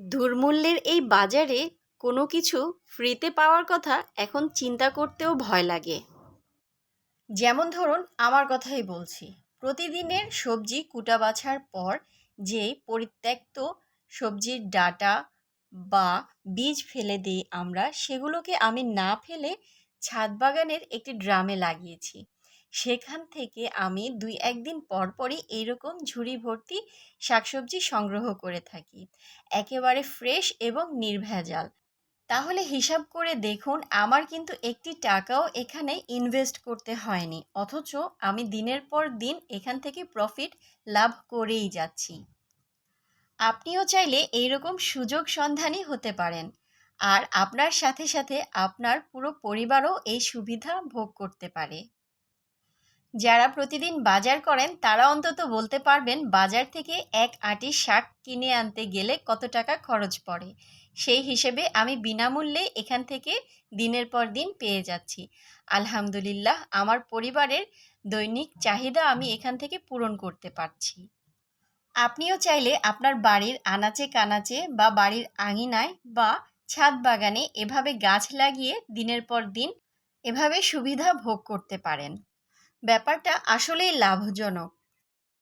দুর্মূল্যের এই বাজারে কোনো কিছু ফ্রিতে পাওয়ার কথা এখন চিন্তা করতেও ভয় লাগে। যেমন ধরুন, আমার কথাই বলছি। প্রতিদিনের সবজি কুটা বাছার পর যে পরিত্যক্ত সবজির ডাটা বা বীজ ফেলে দিই আমরা, সেগুলোকে আমি না ফেলে ছাদ বাগানের একটি ড্রামে লাগিয়েছি। সেখান থেকে আমি দুই একদিন পর পরই এইরকম ঝুড়ি ভর্তি শাকসবজি সংগ্রহ করে থাকি। একেবারে ফ্রেশ এবং নির্ভেজাল। তাহলে হিসাব করে দেখুন, আমার কিন্তু একটি টাকাও এখানে ইনভেস্ট করতে হয়নি, অথচ আমি দিনের পর দিন এখান থেকে প্রফিট লাভ করেই যাচ্ছি। আপনিও চাইলে এইরকম সুযোগ সন্ধানী হতে পারেন। আর আপনার সাথে সাথে আপনার পুরো পরিবারও এই সুবিধা ভোগ করতে পারে। যারা প্রতিদিন বাজার করেন, তারা অন্তত বলতে পারবেন বাজার থেকে এক আঁটি শাক কিনে আনতে গেলে কত টাকা খরচ পড়ে। সেই হিসেবে আমি বিনামূল্যে এখান থেকে দিনের পর দিন পেয়ে যাচ্ছি। আলহামদুলিল্লাহ, আমার পরিবারের দৈনিক চাহিদা আমি এখান থেকে পূরণ করতে পারছি। আপনিও চাইলে আপনার বাড়ির আনাচে কানাচে বা বাড়ির আঙিনায় বা ছাদ বাগানে এভাবে গাছ লাগিয়ে দিনের পর দিন এভাবে সুবিধা ভোগ করতে পারেন। ব্যাপারটা আসলেই লাভজনক।